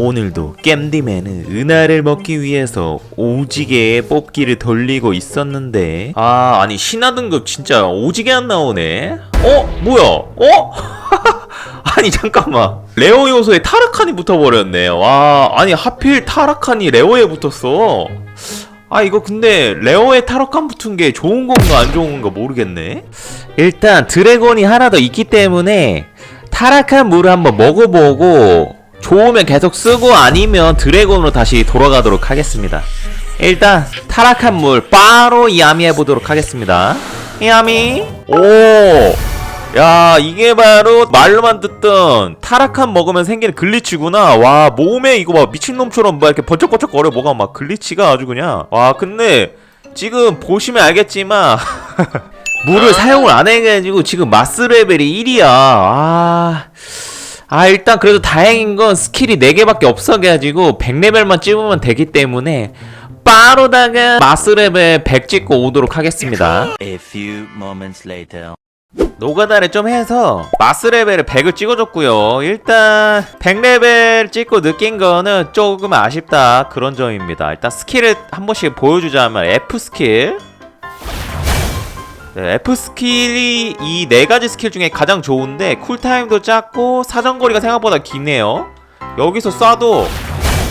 오늘도 겜디맨은 은하를 먹기 위해서 오지게 뽑기를 돌리고 있었는데 아 아니 신화 등급 진짜 오지게 안 나오네 어? 뭐야? 어? 아니 잠깐만 레오 요소에 타르칸이 붙어버렸네 와 아니 하필 타르칸이 레오에 붙었어 아 이거 근데 레오에 타락한 붙은 게 좋은 건가 안 좋은 건가 모르겠네 일단 드래곤이 하나 더 있기 때문에 타락한 물을 한번 먹어보고 좋으면 계속 쓰고 아니면 드래곤으로 다시 돌아가도록 하겠습니다. 일단 타락한 물 바로 야미 해 보도록 하겠습니다. 야미. 오 야 이게 바로 말로만 듣던 타락한 먹으면 생기는 글리치구나. 와 몸에 이거 봐 미친놈처럼 막 이렇게 번쩍번쩍 거려. 뭐가 막 글리치가 아주 그냥. 와 근데 지금 보시면 알겠지만 물을 사용을 안 해가지고 지금 마스 레벨이 1이야. 아... 아 일단 그래도 다행인 건 스킬이 4개밖에 없어가지고 100레벨만 찍으면 되기 때문에 빠르다가 마스 레벨 100 찍고 오도록 하겠습니다 A few moments later. 노가다를 좀 해서 마스 레벨을 100을 찍어줬고요. 일단 100레벨 찍고 느낀 거는 조금 아쉽다 그런 점입니다. 일단 스킬을 한 번씩 보여주자면 F 스킬. 네, F 스킬이 이 네 가지 스킬 중에 가장 좋은데 쿨타임도 짧고 사정거리가 생각보다 기네요. 여기서 쏴도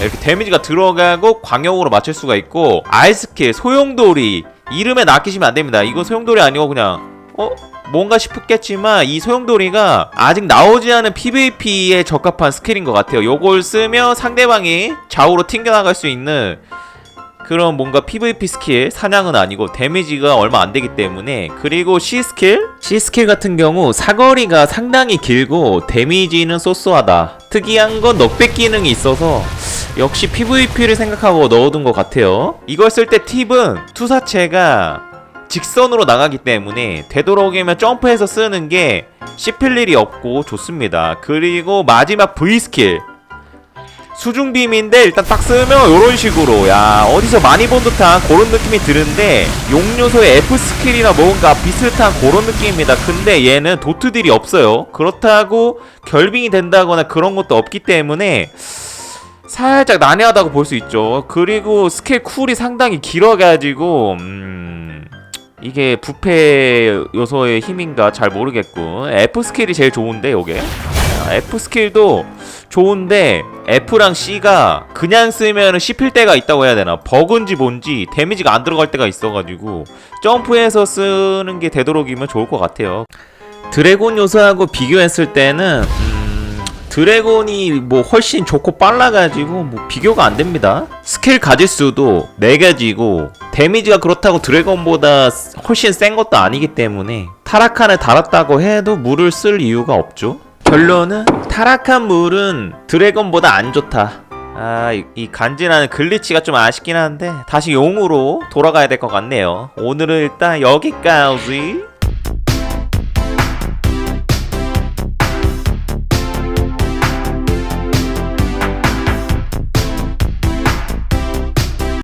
이렇게 데미지가 들어가고 광역으로 맞출 수가 있고 R 스킬 소용돌이 이름에 낚이시면 안 됩니다. 이거 소용돌이 아니고 그냥 어 뭔가 싶겠지만 이 소용돌이가 아직 나오지 않은 PVP에 적합한 스킬인 것 같아요. 요걸 쓰면 상대방이 좌우로 튕겨나갈 수 있는 그런 뭔가 PVP 스킬 사냥은 아니고 데미지가 얼마 안 되기 때문에 그리고 C 스킬? C 스킬 같은 경우 사거리가 상당히 길고 데미지는 쏘쏘하다. 특이한 건 넉백 기능이 있어서 역시 PVP를 생각하고 넣어둔 것 같아요. 이걸 쓸 때 팁은 투사체가 직선으로 나가기 때문에 되도록이면 점프해서 쓰는 게 씹힐 일이 없고 좋습니다. 그리고 마지막 V 스킬 수중빔인데 일단 딱 쓰면 이런 식으로. 야 어디서 많이 본 듯한 그런 느낌이 드는데 용요소의 F 스킬이나 뭔가 비슷한 그런 느낌입니다. 근데 얘는 도트 딜이 없어요. 그렇다고 결빙이 된다거나 그런 것도 없기 때문에 살짝 난해하다고 볼 수 있죠. 그리고 스킬 쿨이 상당히 길어가지고 음... 이게 부패 요소의 힘인가 잘 모르겠고. F 스킬이 제일 좋은데 요게. F 스킬도 좋은데 F랑 C가 그냥 쓰면 씹힐 때가 있다고 해야 되나? 버그인지 뭔지 데미지가 안 들어갈 때가 있어가지고 점프해서 쓰는 게 되도록이면 좋을 것 같아요. 드래곤 요소하고 비교했을 때는 음, 드래곤이 뭐 훨씬 좋고 빨라가지고 뭐 비교가 안 됩니다. 스킬 가질 수도 4가지고 데미지가 그렇다고 드래곤보다 훨씬 센 것도 아니기 때문에 타락칸을 달았다고 해도 물을 쓸 이유가 없죠. 결론은 타락한 물은 드래곤보다 안 좋다. 아, 이, 이 간지나는 글리치가 좀 아쉽긴 한데 다시 용으로 돌아가야 될 것 같네요. 오늘은 일단 여기까지.